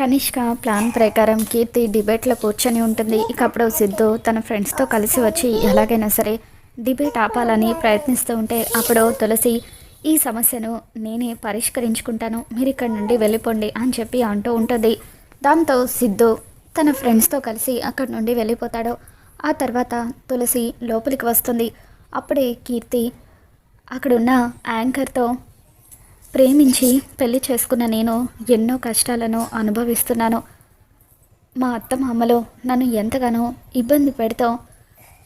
Kanishka plan ప్రకారం కీర్తి డిబేట్లో కూర్చొని ఉంటుంది. ఇక అప్పుడు సిద్ధు తన ఫ్రెండ్స్తో కలిసి వచ్చి ఎలాగైనా సరే డిబేట్ ఆపాలని ప్రయత్నిస్తూ ఉంటే అప్పుడు తులసి ఈ సమస్యను నేనే పరిష్కరించుకుంటాను. మీరు ఇక్కడ నుండి వెళ్ళిపోండి అని చెప్పి అంటూ ఉంటుంది. దాంతో సిద్ధు తన ఫ్రెండ్స్తో కలిసి అక్కడి నుండి వెళ్ళిపోతాడు. ఆ తర్వాత తులసి లోపలికి వస్తుంది. అప్పుడే కీర్తి అక్కడున్న యాంకర్తో ప్రేమించి పెళ్ళి చేసుకున్న నేను ఎన్నో కష్టాలను అనుభవిస్తున్నాను. మా అత్త మామలో నన్ను ఎంతగానో ఇబ్బంది పెడతాం.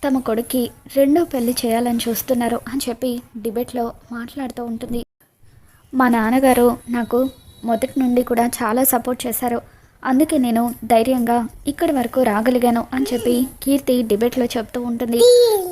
తమ కొడుక్కి రెండో పెళ్ళి చేయాలని చూస్తున్నారు అని చెప్పి డిబేట్లో మాట్లాడుతూ ఉంటుంది. మా నాన్నగారు నాకు మొదటి నుండి కూడా చాలా సపోర్ట్ చేశారు. అందుకే నేను ధైర్యంగా ఇక్కడి వరకు రాగలిగాను అని చెప్పి కీర్తి డిబేట్లో చెప్తూ ఉంటుంది.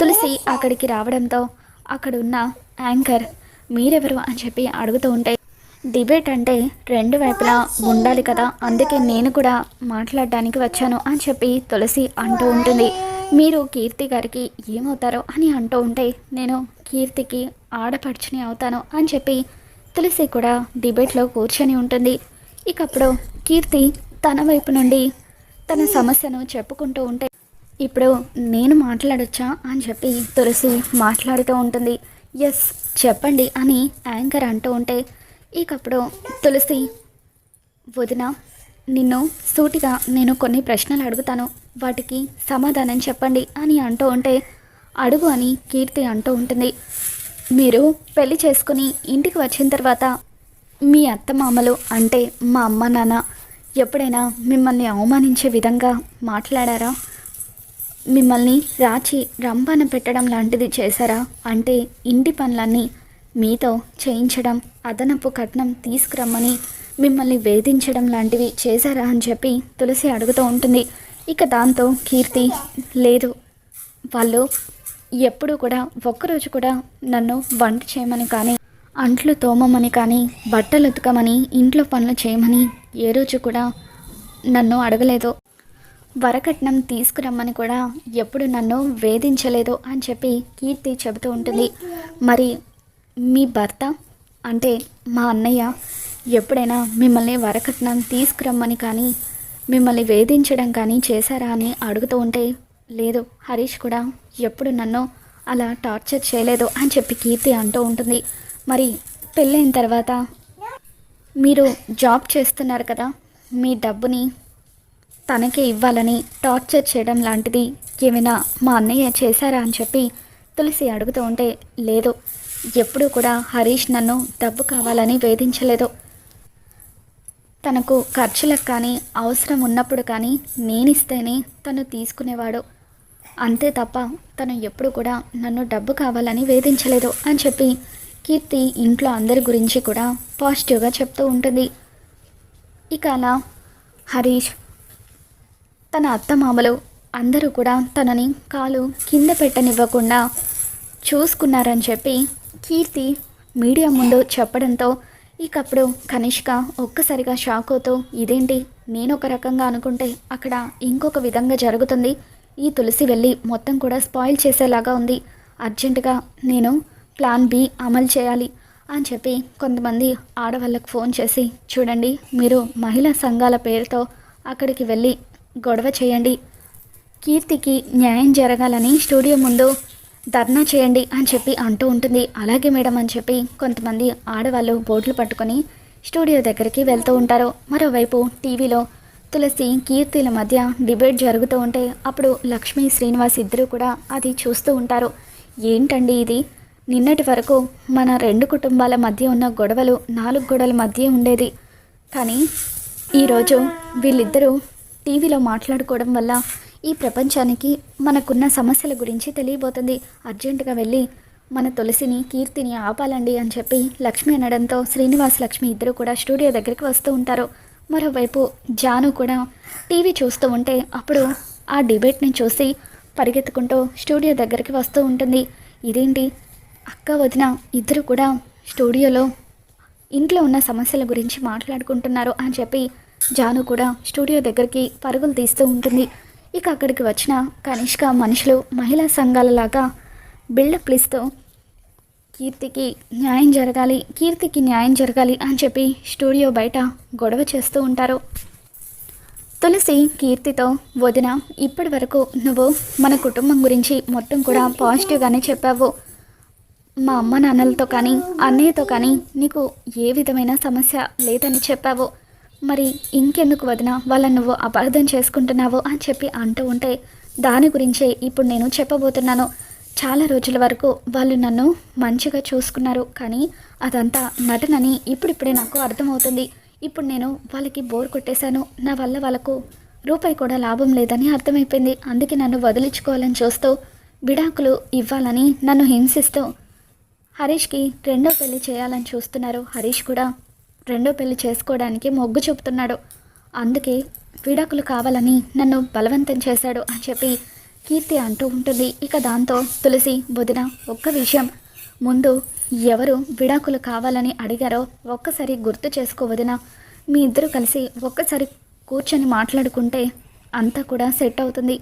తులసి అక్కడికి రావడంతో అక్కడ ఉన్న యాంకర్ మీరెవరు అని చెప్పి అడుగుతూ ఉంటే డిబేట్ అంటే రెండు వైపులా ఉండాలి కదా. అందుకే నేను కూడా మాట్లాడడానికి వచ్చాను అని చెప్పి తులసి అంటూ ఉంటుంది. మీరు కీర్తి గారికి ఏమవుతారో అని అంటూ ఉంటే నేను కీర్తికి ఆడపడుచుని అవుతాను అని చెప్పి తులసి కూడా డిబేట్లో కూర్చొని ఉంటుంది. ఇకప్పుడు కీర్తి తన వైపు నుండి తన సమస్యను చెప్పుకుంటూ ఉంటే ఇప్పుడు నేను మాట్లాడొచ్చా? అని చెప్పి తులసి మాట్లాడుతూ ఉంటుంది. ఎస్ చెప్పండి అని యాంకర్ అంటూ ఉంటే ఇకప్పుడు తులసి వదిన నిన్ను సూటిగా నేను కొన్ని ప్రశ్నలు అడుగుతాను. వాటికి సమాధానం చెప్పండి అని అంటూ ఉంటే అడుగు అని కీర్తి అంటూ ఉంటుంది. మీరు పెళ్ళి చేసుకుని ఇంటికి వచ్చిన తర్వాత మీ అత్తమామలు అంటే మా అమ్మ నాన్న ఎప్పుడైనా మిమ్మల్ని అవమానించే విధంగా మాట్లాడారా? మిమ్మల్ని రాచి రంపాన పెట్టడం లాంటిది చేశారా? అంటే ఇంటి పనులన్నీ మీతో చేయించడం అదనపు కట్నం తీసుకురమ్మని మిమ్మల్ని వేధించడం లాంటివి చేశారా అని చెప్పి తులసి అడుగుతూ ఉంటుంది. ఇక దాంతో కీర్తి లేదు వాళ్ళు ఎప్పుడూ కూడా ఒక్కరోజు కూడా నన్ను వంట చేయమని కానీ అంట్లు తోమమని కానీ బట్టలు ఉతకమని ఇంట్లో పనులు చేయమని ఏ రోజు కూడా నన్ను అడగలేదు. వరకట్నం తీసుకురమ్మని కూడా ఎప్పుడు నన్ను వేధించలేదు అని చెప్పి కీర్తి చెబుతూ ఉంటుంది. మరి మీ భర్త అంటే మా అన్నయ్య ఎప్పుడైనా మిమ్మల్ని వరకట్నం తీసుకురమ్మని కానీ మిమ్మల్ని వేధించడం కానీ చేశారా అని అడుగుతూ ఉంటే లేదు హరీష్ కూడా ఎప్పుడు నన్ను అలా టార్చర్ చేయలేదు అని చెప్పి కీర్తి అంటూ ఉంటుంది. మరి పెళ్ళైన తర్వాత మీరు జాబ్ చేస్తున్నారు కదా మీ డబ్బుని తనకే ఇవ్వాలని టార్చర్ చేయడం లాంటిది ఏమైనా మా అన్నయ్య చేశారా అని చెప్పి తులసి అడుగుతూ ఉంటే లేదు ఎప్పుడూ కూడా హరీష్ నన్ను డబ్బు కావాలని వేధించలేదు. తనకు ఖర్చులకు కానీ అవసరం ఉన్నప్పుడు కానీ నేనిస్తేనే తను తీసుకునేవాడు. అంతే తప్ప తను ఎప్పుడు కూడా నన్ను డబ్బు కావాలని వేధించలేదు అని చెప్పి కీర్తి ఇంట్లో అందరి గురించి కూడా పాజిటివ్గా చెప్తూ ఉంటుంది. ఇక అలా హరీష్ తన అత్తమామలు అందరూ కూడా తనని కాలు కింద పెట్టనివ్వకుండా చూసుకున్నారని చెప్పి కీర్తి మీడియా ముందు చెప్పడంతో ఇకప్పుడు కనిష్క ఒక్కసారిగా షాక్ అవుతూ ఇదేంటి? నేను ఒక రకంగా అనుకుంటే అక్కడ ఇంకొక విధంగా జరుగుతుంది. ఈ తులసి వెళ్ళి మొత్తం కూడా స్పాయిల్ చేసేలాగా ఉంది. అర్జెంటుగా నేను ప్లాన్ బి అమలు చేయాలి అని చెప్పి కొంతమంది ఆడవాళ్ళకు ఫోన్ చేసి చూడండి మీరు మహిళా సంఘాల పేరుతో అక్కడికి వెళ్ళి గొడవ చేయండి. కీర్తికి న్యాయం జరగాలని స్టూడియో ముందు ధర్నా చేయండి అని చెప్పి అంటూ ఉంటుంది. అలాగే మేడం అని చెప్పి కొంతమంది ఆడవాళ్ళు బోర్డులు పట్టుకొని స్టూడియో దగ్గరికి వెళ్తూ ఉంటారు. మరోవైపు టీవీలో తులసి కీర్తిల మధ్య డిబేట్ జరుగుతూ ఉంటే అప్పుడు లక్ష్మీ శ్రీనివాస్ ఇద్దరూ కూడా అది చూస్తూ ఉంటారు. ఏంటండి ఇది? నిన్నటి వరకు మన రెండు కుటుంబాల మధ్య ఉన్న గొడవలు నాలుగు గొడవల మధ్య ఉండేది. కానీ ఈరోజు వీళ్ళిద్దరూ టీవీలో మాట్లాడుకోవడం వల్ల ఈ ప్రపంచానికి మనకున్న సమస్యల గురించి తెలియబోతుంది. అర్జెంటుగా వెళ్ళి మన తులసిని కీర్తిని ఆపాలండి అని చెప్పి లక్ష్మి అనడంతో శ్రీనివాస్ లక్ష్మి ఇద్దరు కూడా స్టూడియో దగ్గరికి వస్తూ ఉంటారు. మరోవైపు జాను కూడా టీవీ చూస్తూ ఉంటే అప్పుడు ఆ డిబేట్ని చూసి పరిగెత్తుకుంటూ స్టూడియో దగ్గరికి వస్తూ ఉంటుంది. ఇదేంటి? అక్క వదిన ఇద్దరు కూడా స్టూడియోలో ఇంట్లో ఉన్న సమస్యల గురించి మాట్లాడుకుంటున్నారు అని చెప్పి జాను కూడా స్టూడియో దగ్గరికి పరుగులు తీస్తూ ఉంటుంది. ఇక అక్కడికి వచ్చిన కనిష్క మనుషులు మహిళా సంఘాలలాగా బిల్డప్ ఇస్తూ కీర్తికి న్యాయం జరగాలి కీర్తికి న్యాయం జరగాలి అని చెప్పి స్టూడియో బయట గొడవ చేస్తూ ఉంటారు. తులసి కీర్తితో వదిన ఇప్పటి వరకు నువ్వు మన కుటుంబం గురించి మొత్తం కూడా పాజిటివ్గానే చెప్పావు. మా అమ్మ నాన్నలతో కానీ అన్నయ్యతో కానీ నీకు ఏ విధమైన సమస్య లేదని చెప్పావు. మరి ఇంకెందుకు వదిన? వాళ్ళని నువ్వు అపార్థం చేసుకుంటున్నావు అని చెప్పి అంటూ ఉంటే దాని గురించే ఇప్పుడు నేను చెప్పబోతున్నాను. చాలా రోజుల వరకు వాళ్ళు నన్ను మంచిగా చూసుకున్నారు కానీ అదంతా నటనని ఇప్పుడిప్పుడే నాకు అర్థమవుతుంది. ఇప్పుడు నేను వాళ్ళకి బోర్ కొట్టేశాను. నా వల్ల వాళ్ళకు రూపాయి కూడా లాభం లేదని అర్థమైపోయింది. అందుకే నన్ను వదిలించుకోవాలని చూస్తూ విడాకులు ఇవ్వాలని నన్ను హింసిస్తూ హరీష్కి రెండో పెళ్ళి చేయాలని చూస్తున్నారు. హరీష్ కూడా రెండో పెళ్ళి చేసుకోవడానికి మొగ్గు చూపుతున్నాడు. అందుకే విడాకులు కావాలని నన్ను బలవంతం చేశాడు అని చెప్పి కీర్తి అంటూ ఉంటుంది. ఇక దాంతో తులసి వదిన ఒక్క విషయం. ముందు ఎవరు విడాకులు కావాలని అడిగారో ఒక్కసారి గుర్తు చేసుకో వదిన. మీ ఇద్దరు కలిసి ఒక్కసారి కూర్చొని మాట్లాడుకుంటే అంతా కూడా సెట్ అవుతుంది.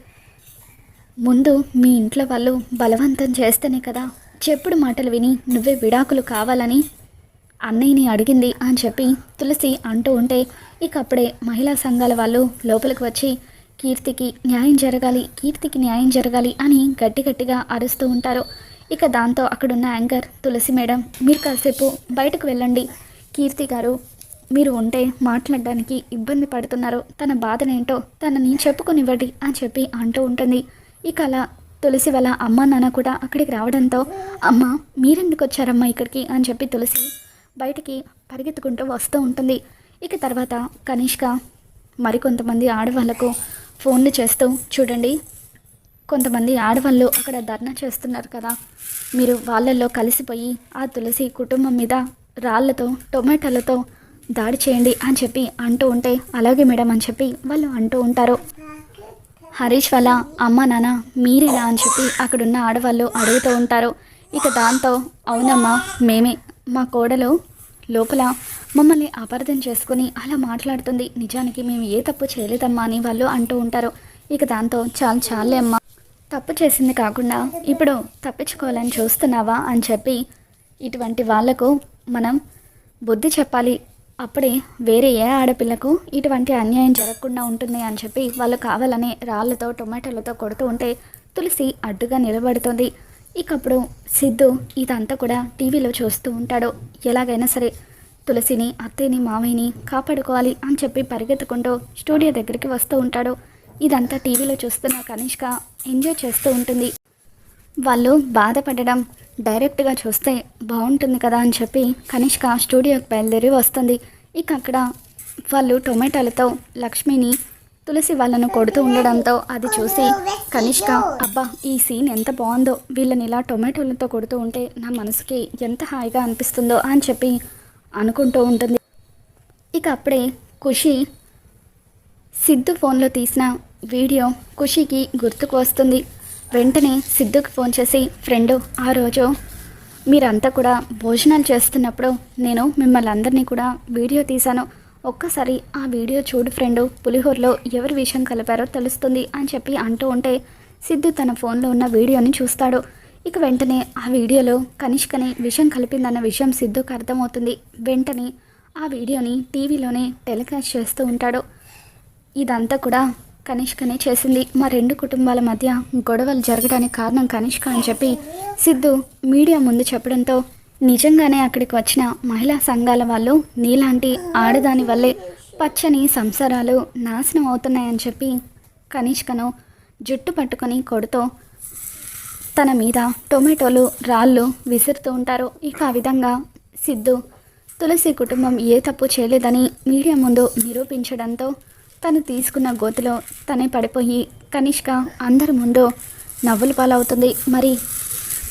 ముందు మీ ఇంట్లో వాళ్ళు బలవంతం చేస్తేనే కదా. చెప్పుడు మాటలు విని నువ్వే విడాకులు కావాలని అన్నయ్యని అడిగింది అని చెప్పి తులసి అంటూ ఉంటే ఇక అప్పుడే మహిళా సంఘాల వాళ్ళు లోపలికి వచ్చి కీర్తికి న్యాయం జరగాలి కీర్తికి న్యాయం జరగాలి అని గట్టి గట్టిగా అరుస్తూ ఉంటారు. ఇక దాంతో అక్కడున్న యాంకర్ తులసి మేడం మీరు కాసేపు బయటకు వెళ్ళండి. కీర్తి గారు మీరు ఉంటే మాట్లాడడానికి ఇబ్బంది పడుతున్నారు. తన బాధనేంటో తనని చెప్పుకునివ్వండి అని చెప్పి అంటూ ఉంటుంది. ఇక అలా తులసి వాళ్ళ అమ్మ నాన్న కూడా అక్కడికి రావడంతో అమ్మ మీరెందుకు వచ్చారమ్మా ఇక్కడికి? అని చెప్పి తులసి బయటికి పరిగెత్తుకుంటూ వస్తూ ఉంటుంది. ఇక తర్వాత కనిష్క మరికొంతమంది ఆడవాళ్ళకు ఫోన్లు చేస్తూ చూడండి కొంతమంది ఆడవాళ్ళు అక్కడ ధర్నా చేస్తున్నారు కదా. మీరు వాళ్ళల్లో కలిసిపోయి ఆ తులసి కుటుంబం మీద రాళ్ళతో టొమాటోలతో దాడి చేయండి అని చెప్పి అంటూ ఉంటే అలాగే మేడం అని చెప్పి వాళ్ళు అంటూ ఉంటారు. హరీష్ వాళ్ళ అమ్మ నాన్న మీరేనా అని చెప్పి అక్కడున్న ఆడవాళ్ళు అడుగుతూ ఉంటారు. ఇక దాంతో అవునమ్మా మేమే మా కోడలు లోపల మమ్మల్ని అపార్థం చేసుకుని అలా మాట్లాడుతుంది. నిజానికి మేము ఏ తప్పు చేయలేదమ్మా అని వాళ్ళు అంటూ ఉంటారు. ఇక దాంతో చాలు చాలే అమ్మా. తప్పు చేసింది కాకుండా ఇప్పుడు తప్పించుకోవాలని చూస్తున్నావా అని చెప్పి ఇటువంటి వాళ్ళకు మనం బుద్ధి చెప్పాలి. అప్పుడే వేరే ఏ ఆడపిల్లకు ఇటువంటి అన్యాయం జరగకుండా ఉంటుంది అని చెప్పి వాళ్ళు కావాలనే రాళ్ళతో టొమాటోలతో కొడుతూ ఉంటే తులసి అడ్డుగా నిలబడుతుంది. ఇకప్పుడు సిద్ధు ఇదంతా కూడా టీవీలో చూస్తూ ఉంటాడు. ఎలాగైనా సరే తులసిని అత్తయ్యని మావయ్యని కాపాడుకోవాలి అని చెప్పి పరిగెత్తుకుంటూ స్టూడియో దగ్గరికి వస్తూ ఉంటాడు. ఇదంతా టీవీలో చూస్తున్న కనిష్క ఎంజాయ్ చేస్తూ ఉంటుంది. వాళ్ళు బాధపడడం డైరెక్ట్గా చూస్తే బాగుంటుంది కదా అని చెప్పి కనిష్క స్టూడియోకి బయలుదేరి వస్తుంది. ఇక అక్కడ వాళ్ళు టొమాటోలతో లక్ష్మిని తులసి వాళ్ళను కొడుతూ ఉండడంతో అది చూసి కనిష్క అబ్బా ఈ సీన్ ఎంత బాగుందో. వీళ్ళని ఇలా టొమాటోలతో కొడుతూ ఉంటే నా మనసుకి ఎంత హాయిగా అనిపిస్తుందో అని చెప్పి అనుకుంటూ ఉంటుంది. ఇక అప్పుడే ఖుషి సిద్ధు ఫోన్లో తీసిన వీడియో ఖుషికి గుర్తుకు వస్తుంది. వెంటనే సిద్ధుకి ఫోన్ చేసి ఫ్రెండు ఆ రోజు మీరంతా కూడా భోజనాలు చేస్తున్నప్పుడు నేను మిమ్మల్ని అందరినీ కూడా వీడియో తీశాను. ఒక్కసారి ఆ వీడియో చూడు ఫ్రెండు. పులిహోరలో ఎవరి విషయం కలిపారో తెలుస్తుంది అని చెప్పి అంటూ ఉంటే సిద్ధు తన ఫోన్లో ఉన్న వీడియోని చూస్తాడు. ఇక వెంటనే ఆ వీడియోలో కనిష్కని విషయం కలిపిందన్న విషయం సిద్ధుకు అర్థమవుతుంది. వెంటనే ఆ వీడియోని టీవీలోనే టెలికాస్ట్ చేస్తూ ఉంటాడు. ఇదంతా కూడా కనిష్కనే చేసింది. మా రెండు కుటుంబాల మధ్య గొడవలు జరగడానికి కారణం కనిష్క అని చెప్పి సిద్ధు మీడియా ముందు చెప్పడంతో నిజంగానే అక్కడికి వచ్చిన మహిళా సంఘాల వాళ్ళు నీలాంటి ఆడదాని వల్లే పచ్చని సంసారాలు నాశనం అవుతున్నాయని చెప్పి కనిష్కను జుట్టు పట్టుకొని కొడుతో తన మీద టొమాటోలు రాళ్ళు విసురుతూ ఉంటారు. ఇక ఆ విధంగా సిద్ధు తులసి కుటుంబం ఏ తప్పు చేయలేదని మీడియా ముందు నిరూపించడంతో తను తీసుకున్న గోతిలో తనే పడిపోయి కనిష్క అందరి ముందు నవ్వులు పాలవుతుంది. మరి